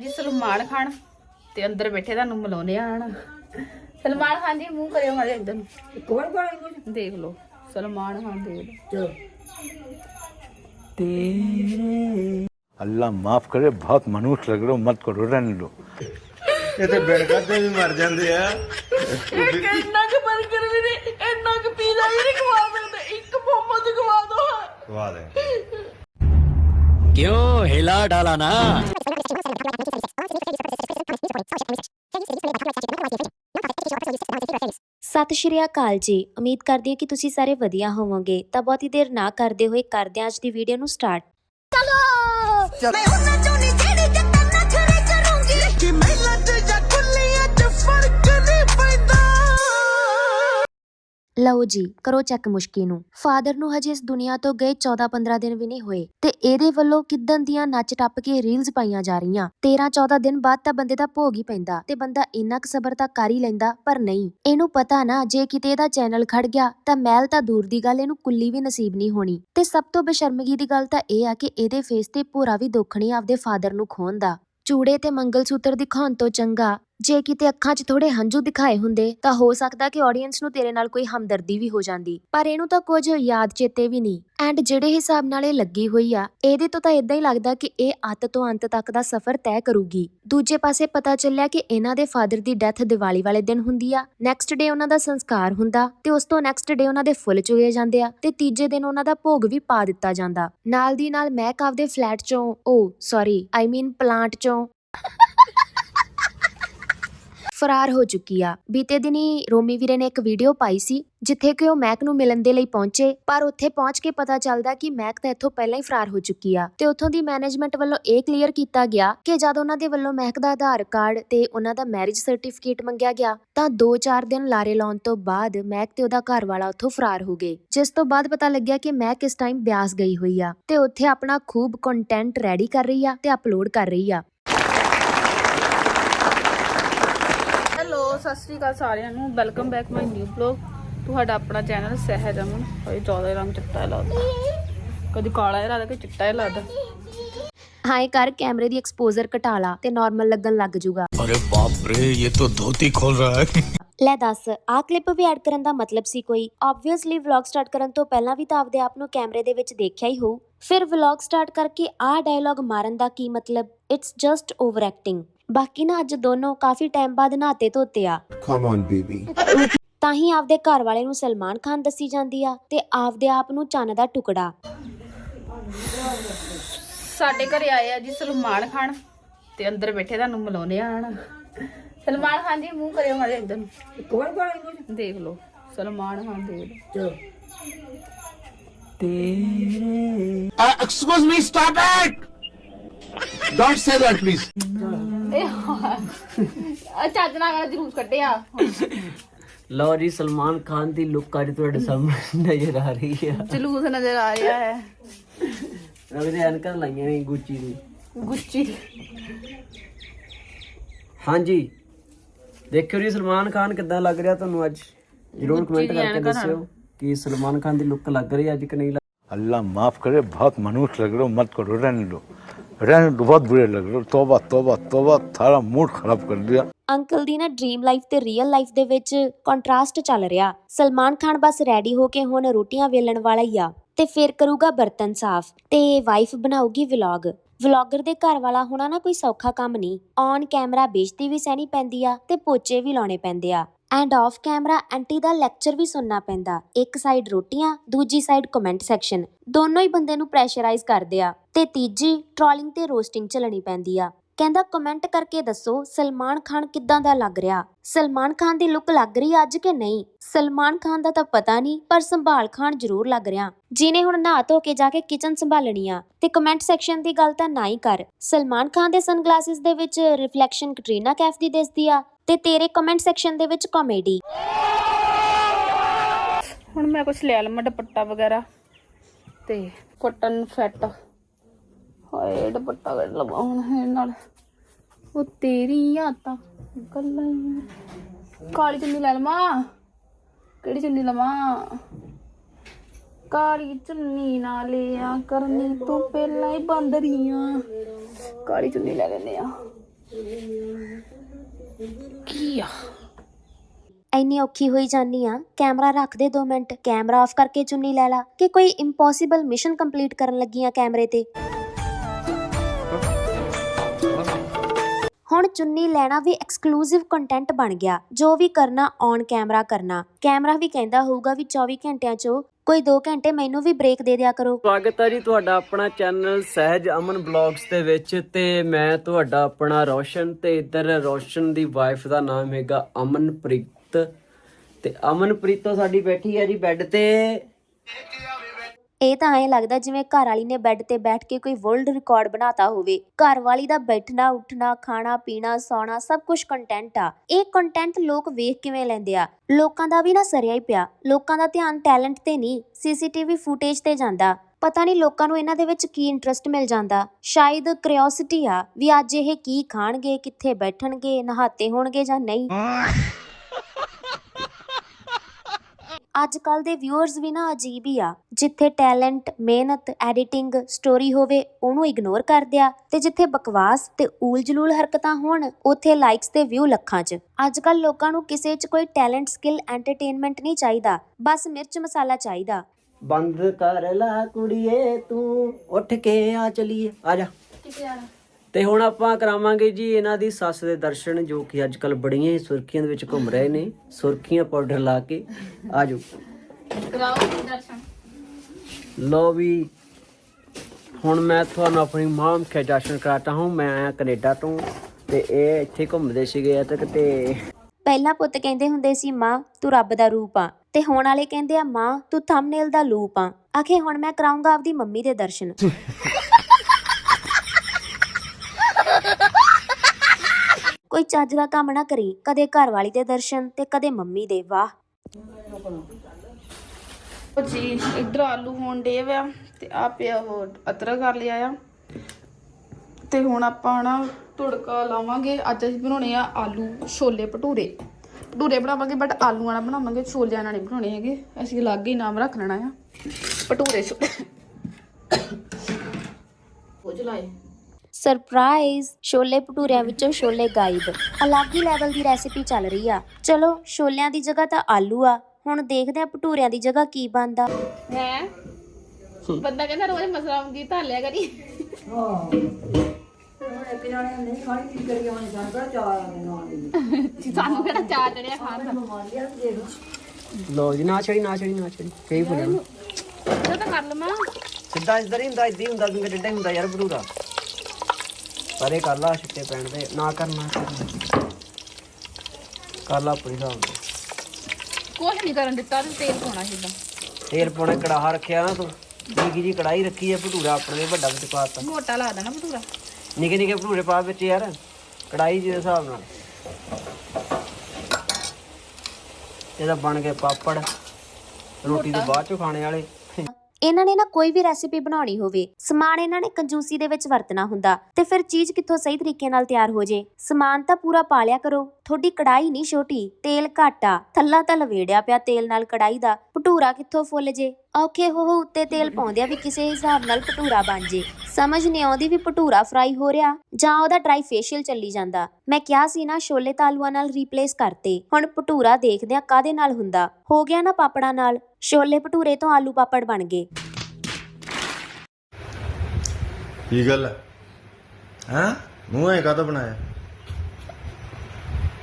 ਜੀ ਸਲਮਾਨ ਖਾਨ ਤੇ ਅੰਦਰ ਬੈਠੇ ਤੁਹਾਨੂੰ ਮਿਲਾਉਨੇ ਆਣ ਸਲਮਾਨ ਖਾਨ ਜੀ ਮੂੰਹ ਕਰਿਓ ਮਾਰੇ ਇਧਰ ਕੋਣ ਕੋਣ ਇਹਨੂੰ ਦੇਖ ਲਓ ਸਲਮਾਨ ਖਾਨ ਦੇਖ ਲਓ। ਅੱਲਾ ਮਾਫ ਕਰੇ ਬਹੁਤ ਮਨੂਸ ਲੱਗ ਰਹੇ ਮਤ ਕਰੋ ਰਹਿਣ ਲੋ ਇਹ ਤੇ ਬੇੜਕਾ ਤੇ ਵੀ ਮਰ ਜਾਂਦੇ ਆ। ਕਿੰਨਾ ਕੁ ਬਰਗਰ ਵੀ ਨਹੀਂ ਇੰਨਾ ਕੁ ਪੀਜ਼ਾ ਵੀ ਨਹੀਂ ਖਵਾ ਸਕਦੇ। ਇੱਕ ਮੋਮੋਜ਼ ਖਵਾ ਦੋ। ਖਵਾ ਦੇ। ਕਿਉਂ ਹਿਲਾ ਡਾਲਾ ਨਾ? ਸਤਿ ਸ਼੍ਰੀ ਅਕਾਲ ਜੀ। ਉਮੀਦ ਕਰਦੀ ਹਾਂ ਕਿ ਤੁਸੀਂ ਸਾਰੇ ਵਧੀਆ ਹੋਵੋਗੇ। ਤਾਂ ਬਹੁਤੀ ਦੇਰ ਨਾ ਕਰਦੇ ਹੋਏ ਕਰਦੇ ਹਾਂ ਅੱਜ ਦੀ ਵੀਡੀਓ ਨੂੰ ਸਟਾਰਟ ਮੈਂ ਉਹਨਾਂ ਚੋਂ ਲਓ ਜੀ, ਕਰੋ ਚੈੱਕ ਮੁਸ਼ਕੀ ਨੂੰ। ਫਾਦਰ ਨੂੰ ਹਜੇ ਇਸ ਦੁਨੀਆ ਤੋਂ ਗਏ 14-15 ਦਿਨ ਵੀ ਨਹੀਂ ਹੋਏ ਤੇ ਇਹਦੇ ਵੱਲੋਂ ਕਿੱਦਣ ਦੀਆਂ ਨੱਚ ਟੱਪ ਕੇ ਰੀਲਸ ਪਾਈਆਂ ਜਾ ਰਹੀਆਂ? 13-14 ਦਿਨ ਬਾਅਦ ਤਾਂ ਬੰਦੇ ਦਾ ਭੋਗ ਹੀ ਪੈਂਦਾ ਤੇ ਬੰਦਾ ਇੰਨਾ ਕੁ ਸਬਰ ਤਾਂ ਕਰ ਹੀ ਲੈਂਦਾ, ਪਰ ਨਹੀਂ। ਇਹਨੂੰ ਪਤਾ ਨਾ, ਜੇ ਕਿਤੇ ਇਹਦਾ ਚੈਨਲ ਖੜ ਗਿਆ ਤਾਂ ਮਹਿਲ ਤਾਂ ਦੂਰ ਦੀ ਗੱਲ, ਇਹਨੂੰ ਕੁੱਲੀ ਵੀ ਨਸੀਬ ਨਹੀਂ ਹੋਣੀ। ਤੇ ਸਭ ਤੋਂ ਬੇਸ਼ਰਮਗੀ ਦੀ ਗੱਲ ਤਾਂ ਇਹ ਆ ਕਿ ਇਹਦੇ ਫੇਸ ਤੇ ਭੋਰਾ ਵੀ ਦੁੱਖ ਨਹੀਂ ਆਪਦੇ ਫਾਦਰ ਨੂੰ ਖੋਣ ਦਾ। ਚੂੜੇ ਤੇ ਮੰਗਲ ਸੂਤਰ ਦਿਖਾਉਣ ਤੋਂ ਚੰਗਾ। ਜੇ ਕਿਤੇ ਅੱਖਾਂ 'ਚ ਥੋੜੇ ਹੰਝੂ ਦਿਖਾਏ ਹੁੰਦੇ, ਤਾਂ ਹੋ ਸਕਦਾ ਕਿ ਆਡੀਅנס ਨੂੰ ਤੇਰੇ ਨਾਲ ਕੋਈ ਹਮਦਰਦੀ ਵੀ ਹੋ ਜਾਂਦੀ। ਪਰ ਇਹਨੂੰ ਤਾਂ ਕੁਝ ਯਾਦ ਚੇਤੇ ਵੀ ਨਹੀਂ। ਐਂਡ ਜਿਹੜੇ ਹਿਸਾਬ ਨਾਲ ਇਹ ਲੱਗੀ ਹੋਈ ਆ, ਇਹਦੇ ਤੋਂ ਤਾਂ ਇਦਾਂ ਹੀ ਲੱਗਦਾ ਕਿ ਇਹ ਅੱਤ ਤੋਂ ਅੰਤ ਤੱਕ ਦਾ ਸਫ਼ਰ ਤੈਅ ਕਰੂਗੀ। ਦੂਜੇ ਪਾਸੇ ਪਤਾ ਚੱਲਿਆ ਕਿ ਇਹਨਾਂ ਦੇ ਫਾਦਰ ਦੀ ਡੈਥ ਦੀਵਾਲੀ ਵਾਲੇ ਦਿਨ ਹੁੰਦੀ ਆ। ਨੈਕਸਟ ਡੇ ਉਹਨਾਂ ਦਾ ਸੰਸਕਾਰ ਹੁੰਦਾ ਤੇ ਉਸ ਤੋਂ ਨੈਕਸਟ ਡੇ ਉਹਨਾਂ ਦੇ ਫੁੱਲ ਚੁਗੇ ਜਾਂਦੇ ਆ ਤੇ ਤੀਜੇ ਦਿਨ ਉਹਨਾਂ ਦਾ ਭੋਗ ਵੀ ਪਾ ਦਿੱਤਾ ਜਾਂਦਾ। ਨਾਲ ਦੀ ਨਾਲ ਮਹਿਕ ਆਪਦੇ ਫਲੈਟ ਚੋਂ ਓ ਸੌਰੀ ਆਈ ਮੀਨ ਪਲਾਂਟ ਚੋਂ ਫਰਾਰ ਹੋ ਚੁੱਕੀ ਆ। ਬੀਤੇ ਦਿਨੀ ਰੋਮੀ ਵੀਰੇ ਨੇ ਇੱਕ ਵੀਡੀਓ ਪਾਈ ਸੀ, ਜਿੱਥੇ ਕਿ ਉਹ ਮੈਕ ਨੂੰ ਮਿਲਣ ਦੇ ਲਈ ਪਹੁੰਚੇ, ਪਰ ਉੱਥੇ ਪਹੁੰਚ ਕੇ ਪਤਾ ਚੱਲਦਾ ਕਿ ਮੈਕ ਤਾਂ ਇੱਥੋਂ ਪਹਿਲਾਂ ਹੀ ਫਰਾਰ ਹੋ ਚੁੱਕੀ ਆ ਤੇ ਉੱਥੋਂ ਦੀ ਮੈਨੇਜਮੈਂਟ ਵੱਲੋਂ ਇਹ ਕਲੀਅਰ ਕੀਤਾ ਗਿਆ ਕਿ ਜਦ ਉਹਨਾਂ ਦੇ ਵੱਲੋਂ ਮੈਕ ਦਾ ਆਧਾਰ ਕਾਰਡ ਤੇ ਉਹਨਾਂ ਦਾ ਮੈਰਿਜ ਸਰਟੀਫਿਕੇਟ ਮੰਗਿਆ ਗਿਆ, ਤਾਂ 2-4 ਦਿਨ ਲਾਰੇ ਲਾਉਣ ਤੋਂ ਬਾਅਦ ਮੈਕ ਤੇ ਉਹਦਾ ਘਰ ਵਾਲਾ ਉੱਥੋਂ ਫਰਾਰ ਹੋ ਗਏ, ਜਿਸ ਤੋਂ ਬਾਅਦ ਪਤਾ ਲੱਗਿਆ ਕਿ ਮੈਕ ਇਸ ਟਾਈਮ ਬਿਆਸ ਗਈ ਹੋਈ ਆ ਤੇ ਉੱਥੇ ਆਪਣਾ ਖੂਬ ਕੰਟੈਂਟ ਰੈਡੀ ਕਰ ਰਹੀ ਆ ਤੇ ਅਪਲੋਡ ਕਰ ਰਹੀ ਆ ਹੈਲੋ ਸਤਿ ਸ੍ਰੀ ਅਕਾਲ ਸਾਰਿਆਂ ਨੂੰ। Welcome back my new blog ਤੁਹਾਡਾ ਆਪਣਾ ਚੈਨਲ ਸਹਿਜ ਅਮਨ। ਕੋਈ ਜ਼ਿਆਦਾ ਰੰਗ ਚਿੱਟਾ ਲੱਗਦਾ। ਕਦੀ ਕਾਲਾ ਹੀ ਲੱਗਦਾ ਕਿ ਚਿੱਟਾ ਹੀ ਲੱਗਦਾ। ਹਾਈ ਕਰ ਕੈਮਰੇ ਦੀ ਐਕਸਪੋਜ਼ਰ ਘਟਾ ਲਾ ਤੇ ਨਾਰਮਲ ਲੱਗਣ ਲੱਗ ਜੂਗਾ। ਅਰੇ ਬਾਪ ਰੇ ਇਹ ਤਾਂ ਧੋਤੀ ਖੋਲ ਰਹਾ ਹੈ। ਲੈ ਦੱਸ ਆ ਕਲਿੱਪ ਵੀ ਐਡ ਕਰਨ ਦਾ ਮਤਲਬ ਸੀ ਕੋਈ? ਆਬਵੀਅਸਲੀ ਵਲੌਗ ਸਟਾਰਟ ਕਰਨ ਤੋਂ ਪਹਿਲਾਂ ਵੀ ਤਾਂ ਆਪਦੇ ਆਪ ਨੂੰ ਕੈਮਰੇ ਦੇ ਵਿੱਚ ਦੇਖਿਆ ਹੀ ਹੋਊ। ਫਿਰ ਵਲੌਗ ਸਟਾਰਟ ਕਰਕੇ ਆ ਡਾਇਲੌਗ ਮਾਰਨ ਦਾ ਕੀ ਮਤਲਬ? ਇਟਸ ਜਸਟ ਓਵਰ ਐਕਟਿੰਗ ਬਾਕੀ ਨਾ ਅੱਜ ਦੋਨੋਂ ਕਾਫੀ ਟਾਈਮ ਬਾਅਦ ਨਹਾਤੇ ਧੋਤੇ ਆ। ਕਮ ਔਨ ਬੇਬੀ ਤਾਂ ਹੀ ਆਪਦੇ ਘਰ ਵਾਲੇ ਨੂੰ ਸਲਮਾਨ ਖਾਨ ਦੱਸੀ ਜਾਂਦੀ ਆ ਤੇ ਆਪਦੇ ਆਪ ਨੂੰ ਚੰਨ ਦਾ ਟੁਕੜਾ। ਸਾਡੇ ਘਰੇ ਆਏ ਆ ਜੀ ਸਲਮਾਨ ਖਾਨ ਤੇ ਅੰਦਰ ਬੈਠੇ ਤੁਹਾਨੂੰ ਮਿਲਾਉਣੇ ਆ ਹਣ ਸਲਮਾਨ ਖਾਨ ਜੀ ਮੂੰਹ ਕਰਿਓ ਮਾਰੇ ਇੱਧਰ ਨੂੰ। ਕੌਣ ਕੌਣ ਦੇਖ ਲਓ ਸਲਮਾਨ ਖਾਨ ਦੇਖ ਲਓ ਚਲੋ। Excuse me stop it don't say that please ਆ ਚੱਜ ਨਾਲ ਮੇਰਾ ਜਲੂਸ ਕੱਢਿਆ ਲਓ ਜੀ ਸਲਮਾਨ ਖਾਨ ਦੀ ਲੁੱਕ ਅੱਜ ਤੁਹਾਡੇ ਸਾਹਮਣੇ ਨਜ਼ਰ ਆ ਰਹੀ ਹੈ ਜਲੂਸ ਨਜ਼ਰ ਆ ਰਿਹਾ ਹੈ ਰਵੀ ਦੇ ਅਨਕਰ ਲਾਈਆਂ ਨੇ ਗੁੱਚੀ ਦੀ ਗੁੱਚੀ ਹਾਂਜੀ ਦੇਖਿਓ ਜੀ ਸਲਮਾਨ ਖਾਨ ਕਿੱਦਾਂ ਲੱਗ ਰਿਹਾ ਤੁਹਾਨੂੰ ਅੱਜ ਜਰੂਰ ਕਮੈਂਟ ਦੀਆਂ ਕਰਕੇ ਐਨਕਾਂ ਦੱਸਿਓ ਕਿ ਸਲਮਾਨ ਖਾਨ ਦੀ ਲੁੱਕ ਲੱਗ ਰਹੀ ਹੈ ਅੱਜ ਕਿ ਨਹੀਂ ਲੱਗ अल्लाह माफ करे बहुत मनुष्य लग रहे हो मत करो रहने दो रहने दो बहुत बुरे लग रहे हो तोबा तोबा तोबा थारा मूड खराब कर दिया ਅੰਕਲ ਦੀ ਨਾ ਡ੍ਰੀਮ ਲਾਈਫ ਤੇ ਰੀਅਲ ਲਾਈਫ ਦੇ ਵਿੱਚ ਕੰਟਰਾਸਟ ਚੱਲ ਰਿਹਾ ਸਲਮਾਨ ਖਾਨ ਬਸ ਰੈਡੀ ਹੋ ਕੇ ਹੁਣ ਰੋਟੀਆਂ ਵੇਲਣ ਵਾਲਾ ਹੀ ਆ ਤੇ ਫਿਰ ਕਰੂਗਾ ਬਰਤਨ ਸਾਫ਼ ਤੇ ਵਾਈਫ ਬਣਾਊਗੀ ਵਲੌਗ ਵਲੌਗਰ ਦੇ ਘਰ ਵਾਲਾ ਹੋਣਾ ਨਾ ਕੋਈ ਸੌਖਾ ਕੰਮ ਨਹੀਂ ਔਨ ਕੈਮਰਾ ਬੇਇੱਜ਼ਤੀ ਵੀ ਸਹਿਣੀ ਪੈਂਦੀ ਆ ਤੇ ਪੋਚੇ ਵੀ ਲਾਉਣੇ ਪੈਂਦੇ ਆ ਐਂਡ ਆਫ ਕੈਮਰਾ ਆਂਟੀ ਦਾ ਲੈਕਚਰ ਵੀ ਸੁਣਨਾ ਪੈਂਦਾ। ਇੱਕ ਸਾਈਡ ਰੋਟੀਆਂ, ਦੂਜੀ ਸਾਈਡ ਕਮੈਂਟ ਸੈਕਸ਼ਨ ਦੋਨੋਂ ਹੀ ਬੰਦੇ ਨੂੰ ਪ੍ਰੈਸ਼ਰਾਈਜ਼ ਕਰਦੇ ਆ। ਤੇ ਤੀਜੀ ਟ੍ਰੋਲਿੰਗ ਤੇ ਰੋਸਟਿੰਗ ਚੱਲਣੀ ਪੈਂਦੀ ਆ। ਕਹਿੰਦਾ ਕਮੈਂਟ ਕਰਕੇ ਦੱਸੋ ਸਲਮਾਨ ਖਾਨ ਕਿੱਦਾਂ ਦਾ ਲੱਗ ਰਿਹਾ? ਸਲਮਾਨ ਖਾਨ ਦੀ ਲੁੱਕ ਲੱਗ ਰਹੀ ਅੱਜ ਕਿ ਨਹੀਂ? ਸਲਮਾਨ ਖਾਨ ਦਾ ਤਾਂ ਪਤਾ ਨਹੀਂ, ਪਰ ਸੰਭਾਲ ਖਾਨ ਜ਼ਰੂਰ ਲੱਗ ਰਿਹਾ। ਜਿਨੇ ਹੁਣ ਨਹਾ ਧੋ ਕੇ ਜਾ ਕੇ ਕਿਚਨ ਸੰਭਾਲਣੀ ਆ, ਤੇ ਕਮੈਂਟ ਸੈਕਸ਼ਨ ਦੀ ਗੱਲ ਤਾਂ ਨਾ ਹੀ ਕਰ। ਸਲਮਾਨ ਖਾਨ ਦੇ ਸਨਗਲਾਸਿਸ ਦੇ ਵਿੱਚ ਰਿਫਲੈਕਸ਼ਨ ਕਟਰੀਨਾ ਕੈਫ ਦੀ ਦਿਸਦੀ ਆ, ਤੇ ਤੇਰੇ ਕਮੈਂਟ ਸੈਕਸ਼ਨ ਦੇ ਵਿੱਚ ਕਾਮੇਡੀ ਹੁਣ ਮੈਂ ਕੁਛ ਲੈ ਲਵਾਂ ਦੁਪੱਟਾ ਵਗੈਰਾ, ਤੇ ਕੋਟਨ ਸੈੱਟ ਹਾਏ, ਦੁਪੱਟਾ ਕੱਢ ਲਵਾਂ ਹੁਣ ਇਹ ਨਾਲ? ਉਹ ਤੇਰੀਆਂ ਤਾਂ ਗੱਲਾਂ ਹੀ। ਕਾਲੀ ਚੁੰਨੀ ਲੈ ਲਵਾਂ। ਕਿਹੜੀ ਚੁੰਨੀ ਲਵਾਂ? ਕਾਲੀ ਚੁੰਨੀ ਨਾ ਲਿਆ ਕਰਨੀ ਤੂੰ ਪਹਿਲਾਂ ਹੀ ਬੰਦ ਕਾਲੀ ਚੁੰਨੀ ਲੈ ਲੈਨੇ ਆ। ਕੀ ਆ? ਐਨੀ ਔਖੀ ਹੋਈ ਜਾਨੀ ਆ। ਕੈਮਰਾ ਰੱਖ ਦੇ 2 ਮਿੰਟ। ਕੈਮਰਾ ਆਫ ਕਰਕੇ ਚੁੰਨੀ ਲੈ ਲਾ। ਕਿ ਕੋਈ ਇੰਪੋਸੀਬਲ ਮਿਸ਼ਨ ਕੰਪਲੀਟ ਕਰਨ ਲੱਗੀ ਆ ਕੈਮਰੇ ਤੇ? ਹੁਣ ਚੁੰਨੀ ਲੈਣਾ ਵੀ ਐਕਸਕਲੂਸਿਵ ਕੰਟੈਂਟ ਬਣ ਗਿਆ ਜੋ ਵੀ ਕਰਨਾ ਔਨ ਕੈਮਰਾ ਕਰਨਾ। ਕੈਮਰਾ ਵੀ ਕਹਿੰਦਾ ਹੋਊਗਾ ਵੀ 24 ਘੰਟਿਆਂ 'ਚੋਂ ਕੋਈ 2 ਘੰਟੇ ਮੈਨੂੰ ਵੀ ਬ੍ਰੇਕ ਦੇ ਦਿਆ ਕਰੋ। ਸਵਾਗਤ ਹੈ ਜੀ ਤੁਹਾਡਾ ਆਪਣਾ ਚੈਨਲ ਸਹਿਜ ਅਮਨ ਬਲੌਗਸ ਦੇ ਵਿੱਚ ਤੇ ਮੈਂ ਤੁਹਾਡਾ ਆਪਣਾ ਰੋਸ਼ਨ ਤੇ ਇੱਧਰ ਰੋਸ਼ਨ ਦੀ ਵਾਈਫ ਦਾ ਨਾਮ ਹੈਗਾ ਅਮਨਪ੍ਰੀਤ। ਤੇ ਅਮਨਪ੍ਰੀਤ ਤਾਂ ਸਾਡੀ ਬੈਠੀ ਹੈ ਜੀ ਬੈੱਡ ਤੇ। ਇਹ ਤਾਂ ਐਂ ਲੱਗਦਾ ਜਿਵੇਂ ਘਰ ਵਾਲੀ ਨੇ ਬੈੱਡ ਤੇ ਬੈਠ ਕੇ ਕੋਈ ਵਰਲਡ ਰਿਕਾਰਡ ਬਣਾਤਾ ਹੋਵੇ। ਘਰ ਵਾਲੀ ਦਾ ਬੈਠਣਾ, ਉੱਠਣਾ, ਖਾਣਾ, ਪੀਣਾ, ਸੌਣਾ ਸਭ ਕੁਝ ਕੰਟੈਂਟ ਆ। ਇਹ ਕੰਟੈਂਟ ਲੋਕ ਵੇਖ ਕਿਵੇਂ ਲੈਂਦੇ ਆ? ਲੋਕਾਂ ਦਾ ਵੀ ਨਾ ਸਰਿਆ ਹੀ ਪਿਆ। ਲੋਕਾਂ ਦਾ ਧਿਆਨ ਟੈਲੈਂਟ ਤੇ ਨਹੀਂ ਸੀਸੀਟੀਵੀ ਫੁਟੇਜ ਤੇ ਜਾਂਦਾ। ਪਤਾ ਨਹੀਂ ਲੋਕਾਂ ਨੂੰ ਇਹਨਾਂ ਦੇ ਵਿੱਚ ਕੀ ਇੰਟਰਸਟ ਮਿਲ ਜਾਂਦਾ। ਸ਼ਾਇਦ ਕਿਉਰਿਓਸਿਟੀ ਆ ਵੀ ਅੱਜ ਇਹ ਕੀ ਖਾਣਗੇ, ਕਿੱਥੇ ਬੈਠਣਗੇ, ਨਹਾਤੇ ਹੋਣਗੇ ਜਾਂ ਨਹੀਂ। ਅੱਜ ਕੱਲ ਦੇ ਵਿਊਅਰਸ ਵੀ ਨਾ ਅਜੀਬ ਹੀ ਆ। ਜਿੱਥੇ ਟੈਲੈਂਟ ਮਿਹਨਤ ਐਡੀਟਿੰਗ ਸਟੋਰੀ ਹੋਵੇ ਉਹਨੂੰ ਇਗਨੋਰ ਕਰਦੇ ਆ ਤੇ ਜਿੱਥੇ ਬਕਵਾਸ ਤੇ ਊਲ ਜਲੂਲ ਹਰਕਤਾਂ ਹੋਣ ਉੱਥੇ ਲਾਈਕਸ ਤੇ ਵਿਊ ਲੱਖਾਂ 'ਚ। ਅੱਜ ਕੱਲ ਲੋਕਾਂ ਨੂੰ ਕਿਸੇ 'ਚ ਕੋਈ ਟੈਲੈਂਟ ਸਕਿੱਲ ਐਂਟਰਟੇਨਮੈਂਟ ਨਹੀਂ ਚਾਹੀਦਾ। ਬਸ ਮਿਰਚ ਮਸਾਲਾ ਚਾਹੀਦਾ। ਬੰਦ ਕਰ ਲਾ ਕੁੜੀਏ ਤੂੰ ਉੱਠ ਕੇ ਆ ਚਲੀਏ। ਆ ਜਾ। ਤੇ ਹੁਣ ਆਪਾਂ ਕਰਾਵਾਂਗੇ ਜੀ ਇਹਨਾਂ ਦੀ ਸੱਸ ਦੇ ਦਰਸ਼ਨ ਜੋ ਕਿ ਅੱਜ ਕੱਲ ਬੜੀਆਂ ਹੀ ਸੁਰਖੀਆਂ ਦੇ ਵਿੱਚ ਘੁੰਮ ਰਹੇ ਨੇ। ਸੁਰਖੀਆਂ ਪਾਊਡਰ ਲਾ ਕੇ ਆ ਜਾਓ ਕਰਾਓ ਦਰਸ਼ਨ। ਲੋ ਵੀ ਹੁਣ ਮੈਂ ਤੁਹਾਨੂੰ ਆਪਣੀ ਮਾਮ ਕੇ ਦਰਸ਼ਨ ਕਰਾਤਾ ਹੂੰ। ਮੈਂ ਆਇਆ ਕੈਨੇਡਾ ਤੋਂ ਤੇ ਇਹ ਇੱਥੇ ਘੁੰਮਦੇ ਸੀਗੇ ਆ ਤੇ ਪਹਿਲਾਂ ਪੁੱਤ ਕਹਿੰਦੇ ਹੁੰਦੇ ਸੀ ਮਾਂ ਤੂੰ ਰੱਬ ਦਾ ਰੂਪ ਆ। ਤੇ ਹੁਣ ਵਾਲੇ ਕਹਿੰਦੇ ਆ ਮਾਂ ਤੂੰ ਥੰਬਨੇਲ ਦਾ ਲੂਪ ਆ। ਆਖੇ ਹੁਣ ਮੈਂ ਕਰਾਉਂਗਾ ਆਪਦੀ ਮੰਮੀ ਦੇ ਦਰਸ਼ਨ। ਕੋਈ ਚੱਜ ਦਾ ਕੰਮ ਨਾ ਕਰੀ, ਕਦੇ ਘਰ ਵਾਲੀ ਦੇ ਦਰਸ਼ਨ ਤੇ ਕਦੇ ਮੰਮੀ ਦੇ ਵਾਹ। ਉਹ ਜੀ, ਇੱਧਰ ਆਲੂ ਹੋਣ ਡੇ ਆ ਤੇ ਆ ਪਿਆ ਉਹ ਅਦਰਕ ਕਰ ਲਿਆ ਆ ਤੇ ਹੁਣ ਆਪਾਂ ਨਾ ਤੁੜਕਾ ਲਾਵਾਂਗੇ। ਅੱਜ ਅਸੀਂ ਬਣਾਉਣੇ ਆ ਆਲੂ ਛੋਲੇ ਭਟੂਰੇ। ਭਟੂਰੇ ਬਣਾਵਾਂਗੇ ਬਟ ਆਲੂਆਂ ਨਾਲ ਬਣਾਵਾਂਗੇ, ਛੋਲਿਆਂ ਨਾਲ ਨਹੀਂ ਬਣਾਉਣੇ ਹੈਗੇ। ਅਸੀਂ ਅਲੱਗ ਹੀ ਨਾਮ ਰੱਖ ਲੈਣਾ ਆ। ਭਟੂਰੇ ਛੋਲੇ ਹੋ ਜਲਾਏ। ਸਰਪ੍ਰਾਈਜ਼ ਛੋਲੇ ਭਟੂਰਿਆਂ ਵਿੱਚੋਂ ਛੋਲੇ ਗਾਇਬ। ਅਲੱਗ ਹੀ ਲੈਵਲ ਦੀ ਰੈਸਿਪੀ ਚੱਲ ਰਹੀ ਆ। ਚਲੋ ਛੋਲਿਆਂ ਦੀ ਜਗ੍ਹਾ ਤਾਂ ਆਲੂ ਆ। ਹੁਣ ਦੇਖਦੇ ਆ ਭਟੂਰਿਆਂ ਦੀ ਜਗ੍ਹਾ ਕੀ ਬਣਦਾ। ਹੈ? ਬੰਦਾ ਕਹਿੰਦਾ ਰੋਜ਼ ਮਸਲਾ ਦੀ ਧਾਲਿਆ ਕਰੀ। ਸਾਨੂੰ ਕਿਹੜਾ ਚਾਹ ਚੜਿਆ ਖਾਣ ਦਾ ਲੋ ਜੀ ਨਾ ਛੜੀ ਨਾ ਛੜੀ ਨਾ ਛੜੀ। ਕਈ ਬੋਲਿਆ ਨਾ। ਇਹ ਤਾਂ ਕਰ ਲਵਾਂ। ਸਿੱਧਾ ਇਧਰ ਹੀ ਹੁੰਦਾ ਇੱਦਾਂ ਹੀ ਹੁੰਦਾ ਜਿਵੇਂ ਡੱਡਾ ਹੀ ਹੁੰਦਾ ਯਾਰ ਭਟੂਰਾ। ਪਰੇ ਕਰ ਲਾ ਛਿੱਟੇ ਪੈਣ ਦੇ। ਨਾ ਕਰਨਾ ਕਰ। ਲਾ ਆਪਣੀ ਹਿਸਾਬ ਨਾਲ। ਨਹੀਂ ਕਰਨ ਦਿੱਤਾ ਤੇ ਤੇਲ ਪਾਉਣਾ ਸੀ ਇਦਾਂ। ਤੇਲ ਪਾਉਣਾ ਕੜਾਹਾ ਰੱਖਿਆ ਨਾ ਤੂੰ। ਨਿੱਕੀ ਜੀ ਕੜਾਈ ਰੱਖੀ ਆ ਭਟੂਰਾ ਆਪਣੇ ਵੱਡਾ ਵਿੱਚ ਪਾਤਾ ਮੋਟਾ ਲਾ ਦੇਣਾ ਭਟੂਰਾ। ਨਿੱਕੇ ਨਿੱਕੇ ਭਟੂਰੇ ਪਾ ਵਿੱਚ ਯਾਰ ਕੜਾਈ ਜਿਹਦੇ ਹਿਸਾਬ ਨਾਲ। ਇਹਦਾ ਬਣ ਗਿਆ ਪਾਪੜ। ਰੋਟੀ ਤੋਂ ਬਾਅਦ ਚੋਂ ਖਾਣੇ ਵਾਲੇ। ਇਹਨਾਂ ਨੇ ਨਾ ਕੋਈ ਵੀ ਰੈਸਿਪੀ ਬਣਾਉਣੀ ਹੋਵੇ, ਸਮਾਨ ਇਹਨਾਂ ਨੇ ਕੰਜੂਸੀ ਦੇ ਵਿੱਚ ਵਰਤਣਾ ਹੁੰਦਾ, ਤੇ ਫਿਰ ਚੀਜ਼ ਕਿੱਥੋਂ ਸਹੀ ਤਰੀਕੇ ਨਾਲ ਤਿਆਰ ਹੋ ਜੇ? ਸਮਾਨ ਤਾਂ ਪੂਰਾ ਪਾ ਲਿਆ ਕਰੋ। ਤੁਹਾਡੀ ਕੜਾਈ ਨਹੀਂ ਛੋਟੀ, ਤੇਲ ਘੱਟ ਆ। ਥੱਲਾ ਤਾਂ ਲਵੇੜਿਆ ਪਿਆ ਤੇਲ ਨਾਲ ਕੜਾਈ ਦਾ। ਭਟੂਰਾ ਕਿੱਥੋਂ ਫੁੱਲ ਜੇ? ਔਖੇ ਹੋ ਹੋ ਉੱਤੇ ਤੇਲ ਪਾਉਂਦਿਆਂ ਵੀ ਕਿਸੇ ਹਿਸਾਬ ਨਾਲ ਭਟੂਰਾ ਬਣ ਜੇ। ਸਮਝ ਨਹੀਂ ਆਉਂਦੀ ਵੀ ਭਟੂਰਾ ਫਰਾਈ ਹੋ ਰਿਹਾ, ਜਾਂ ਉਹਦਾ ਡਰਾਈ ਫੇਸ਼ੀਅਲ ਚੱਲੀ ਜਾਂਦਾ। ਮੈਂ ਕਿਹਾ ਸੀ ਨਾ, ਛੋਲੇ ਤਾਲੂਆਂ ਨਾਲ ਰੀਪਲੇਸ ਕਰਤੇ। ਹੁਣ ਭਟੂਰਾ ਦੇਖਦੇ ਆ ਕਾਦੇ ਨਾਲ ਹੁੰਦਾ? ਹੋ ਗਿਆ ਨਾ ਪਾਪੜਾਂ ਨਾਲ। ਛੋਲੇ ਭਟੂਰੇ ਤੋਂ ਆਲੂ ਪਾਪੜ ਬਣ ਗਏ। ਕੀ ਗੱਲ ਹੈ? ਹਾਂ? ਮੂੰਹ ਐ ਕਾਹਦਾ ਬਣਾਇਆ?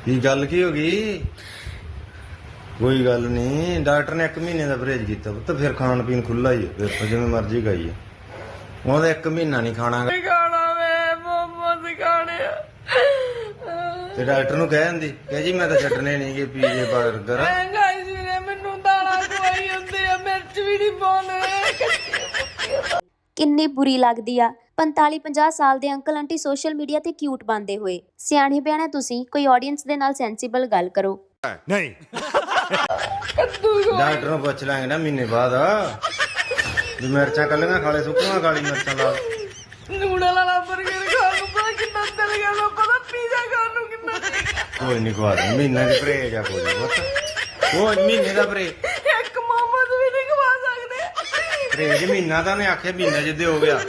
ਕੀ ਗੱਲ ਕੀ ਹੋ ਗਈ? ਕੋਈ ਗੱਲ ਨਹੀਂ ਡਾਕਟਰ ਨੇ 1 ਮਹੀਨੇ ਦਾ ਪਰਹੇਜ਼ ਕੀਤਾ ਪੁੱਤ ਫਿਰ ਖਾਣ ਪੀਣ ਖੁੱਲਾ ਹੀ ਹੈ ਫਿਰ ਜਿਵੇਂ ਮਰਜ਼ੀ ਖਾਈਏ। ਉਹਦਾ 1 ਮਹੀਨਾ ਨਹੀਂ ਖਾਣਾ ਖਾਣਾ ਵੇ ਮੋਮੋਸ ਖਾਣੇ ਤੇ ਡਾਕਟਰ ਨੂੰ ਕਹਿ ਦਿੰਦੀ ਕਹੇ ਜੀ ਮੈਂ ਤਾਂ ਛੱਡਣੇ ਨਹੀਂਗੇ ਪੀਜੇ ਮੇਰੀ ਮਾਂ ਕਿੰਨੀ ਬੁਰੀ ਲੱਗਦੀ ਆ। 45-50 ਸਾਲ ਦੇ ਅੰਕਲ ਆਂਟੀ ਸੋਸ਼ਲ ਮੀਡੀਆ ਤੇ ਕਿਊਟ ਬੰਦੇ ਹੋਏ। ਸਿਆਣੇ ਬਿਆਣੇ ਤੁਸੀਂ ਕੋਈ ਆਡੀਅנס ਦੇ ਨਾਲ ਸੈਂਸੀਬਲ ਗੱਲ ਕਰੋ। ਨਹੀਂ। ਡਾਕਟਰ ਨੂੰ ਪੁੱਛ ਲਾਂਗੇ ਨਾ ਮਹੀਨੇ ਬਾਅਦ। ਵੀ ਮਿਰਚਾਂ ਕੱਲੀਆਂ ਖਾਲੇ ਸੁੱਕੀਆਂ ਕਾਲੀ ਮਿਰਚਾਂ ਲਾ ਨੂਣ ਵਾਲਾ ਬਰਗਰ ਖਾ ਨੂੰ ਪਤਾ ਕਿੰਨਾ ਦਿਲ ਗਿਆ ਲੋ ਪਤਾ ਪੀਜ਼ਾ ਖਾਣ ਨੂੰ ਕਿੰਨਾ। ਕੋਈ ਨਹੀਂ ਖਵਾ ਮਹੀਨਾ ਦੀ ਪ੍ਰੇਜ ਆ ਕੋਈ ਬਹੁਤ ਉਹ ਮਹੀਨੇ ਦਾ ਪ੍ਰੇਜ ਤਰੀਕ ਚ ਮਹੀਨਾ ਤਾਂ ਉਹਨੇ ਆਖਿਆ ਮਹੀਨਾ ਜਿੱਦੇ ਹੋ ਗਿਆ।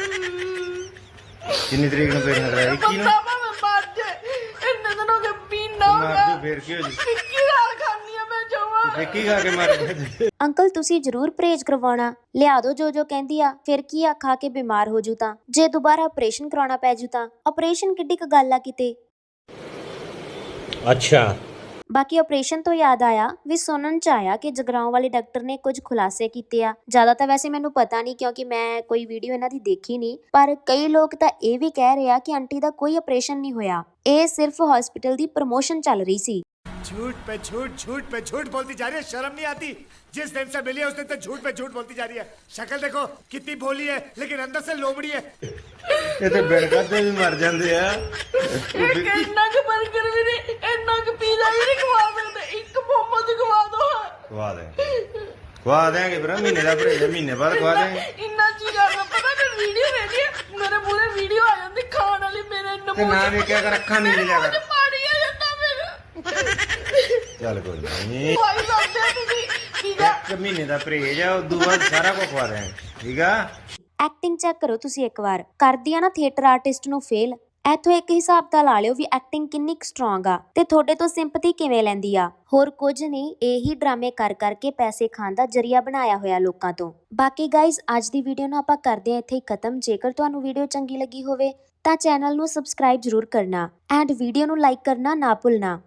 ਕਿੰਨੀ ਤਰੀਕ ਨੂੰ ਪੇਪਰ ਕਰਾਇਆ ਕੀ ਹੋ ਕੀ ਖਾ ਕੇ ਮਰ ਗਏ। ਅੰਕਲ ਤੁਸੀਂ ਜ਼ਰੂਰ ਪ੍ਰੇਜ ਕਰਵਾਉਣਾ। ਲਿਆ ਦਿਓ ਜੋ ਜੋ ਕਹਿੰਦੀ ਆ। ਫਿਰ ਕੀ ਆ? ਖਾ ਕੇ ਬਿਮਾਰ ਹੋ ਜੂ ਤਾਂ। ਜੇ ਦੁਬਾਰਾ ਆਪਰੇਸ਼ਨ ਕਰਾਉਣਾ ਪੈ ਜੂ ਤਾਂ। ਆਪਰੇਸ਼ਨ ਕਿੱਡੀ ਕੁ ਗੱਲ ਆ ਕਿਤੇ? ਅੱਛਾ। ਬਾਕੀ ਆਪਰੇਸ਼ਨ ਤੋਂ ਯਾਦ ਆਇਆ, ਵੀ ਸੁਣਨ ਚ ਆਇਆ ਕਿ ਜਗਰਾਉਂ ਵਾਲੇ ਡਾਕਟਰ ਨੇ ਕੁਝ ਖੁਲਾਸੇ ਕੀਤੇ ਆ। ਜ਼ਿਆਦਾ ਤਾਂ ਵੈਸੇ ਮੈਨੂੰ ਪਤਾ ਨਹੀਂ ਕਿਉਂਕਿ ਮੈਂ ਕੋਈ ਵੀਡੀਓ ਇਹਨਾਂ ਦੀ ਦੇਖੀ ਨਹੀਂ, ਪਰ ਕਈ ਲੋਕ ਤਾਂ ਇਹ ਵੀ ਕਹਿ ਰਹੇ ਆ ਕਿ ਆਂਟੀ ਦਾ ਕੋਈ ਆਪਰੇਸ਼ਨ ਨਹੀਂ ਹੋਇਆ। ਇਹ ਸਿਰਫ ਹਸਪੀਟਲ ਦੀ ਪ੍ਰਮੋਸ਼ਨ ਚੱਲ ਰਹੀ ਸੀ। झूठ पे झूठ झूठ पे झूठ बोलती जा रही है शर्म नहीं आती। जिस दिन से मिली है उस दिन से झूठ पे झूठ बोलती जा रही है। शक्ल देखो कितनी भोली है लेकिन अंदर से लोमड़ी है। ਇਹ ਤੇ ਬਿਰਕਾ ਤੇ ਵੀ ਮਰ ਜਾਂਦੇ ਆ ਕਿੰਨਾ ਕੁ ਬਰਗਰ ਵੀ ਨਹੀਂ ਇੰਨਾ ਕੁ ਪੀਜ਼ਾ ਵੀ ਨਹੀਂ ਖਵਾ ਸਕਦੇ ਇੱਕ ਮੋਮੋ ਤੇ ਖਵਾ ਦੋ ਖਵਾ ਦੇ ਖਵਾ ਦੇਾਂਗੇ ਪਰ ਮਹੀਨੇ ਦਾ ਭਰੇ ਮਹੀਨੇ ਬਾਅਦ ਖਵਾ ਦੇਾਂਗੇ ਇੰਨਾ ਚੀਰਾ ਮੈਂ ਪਤਾ ਕਿ ਵੀਡੀਓ ਵੇਖੀ ਮੇਰੇ ਮੂਹਰੇ ਵੀਡੀਓ ਆ ਜਾਂਦੀ ਖਾਣ ਵਾਲੀ ਮੇਰੇ ਇੰਨਾ ਤੇ ਨਾ ਵੇਖਿਆ ਕਰ ਅੱਖਾਂ ਨਹੀਂ ਲਿਆ ਕਰ। ਚੱਲ ਕੋਈ ਨਹੀਂ ਆ ਤੁਸੀਂ ਪੀਜ਼ਾ ਇੱਕ ਮਹੀਨੇ ਦਾ ਭਰੇਜ ਆ ਉਦੋਂ ਬਾਅਦ ਸਾਰਾ ਕੁਝ ਖਵਾ ਦੇਾਂਗੇ ਠੀਕ ਆ? ਐਕਟਿੰਗ ਚੈੱਕ ਕਰੋ ਤੁਸੀਂ ਇੱਕ ਵਾਰ। ਕਰਦੀ ਆ ਨਾ ਥੀਏਟਰ ਆਰਟਿਸਟ ਨੂੰ ਫੇਲ ਇੱਥੋਂ ਇੱਕ ਹਿਸਾਬ ਦਾ ਲਾ ਲਿਓ ਵੀ ਐਕਟਿੰਗ ਕਿੰਨੀ ਸਟਰੋਂਗ ਆ ਤੇ ਤੁਹਾਡੇ ਤੋਂ ਸਿੰਪਥੀ ਕਿਵੇਂ ਲੈਂਦੀ ਆ। ਹੋਰ ਕੁਝ ਨਹੀਂ ਇਹੀ ਡਰਾਮੇ ਕਰ ਕਰਕੇ ਪੈਸੇ ਖਾਣ ਦਾ ਜਰੀਆ ਬਣਾਇਆ ਹੋਇਆ ਲੋਕਾਂ ਤੋਂ। ਬਾਕੀ ਗਾਇਜ਼ ਅੱਜ ਦੀ ਵੀਡੀਓ ਨੂੰ ਆਪਾਂ ਕਰਦੇ ਹਾਂ ਇੱਥੇ ਹੀ ਖਤਮ। ਜੇਕਰ ਤੁਹਾਨੂੰ ਵੀਡੀਓ ਚੰਗੀ ਲੱਗੀ ਹੋਵੇ ਤਾਂ ਚੈਨਲ ਨੂੰ ਸਬਸਕ੍ਰਾਈਬ ਜ਼ਰੂਰ ਕਰਨਾ। ਐਂਡ ਵੀਡੀਓ ਨੂੰ ਲਾਈਕ ਕਰਨਾ ਨਾ ਭੁੱਲਣਾ।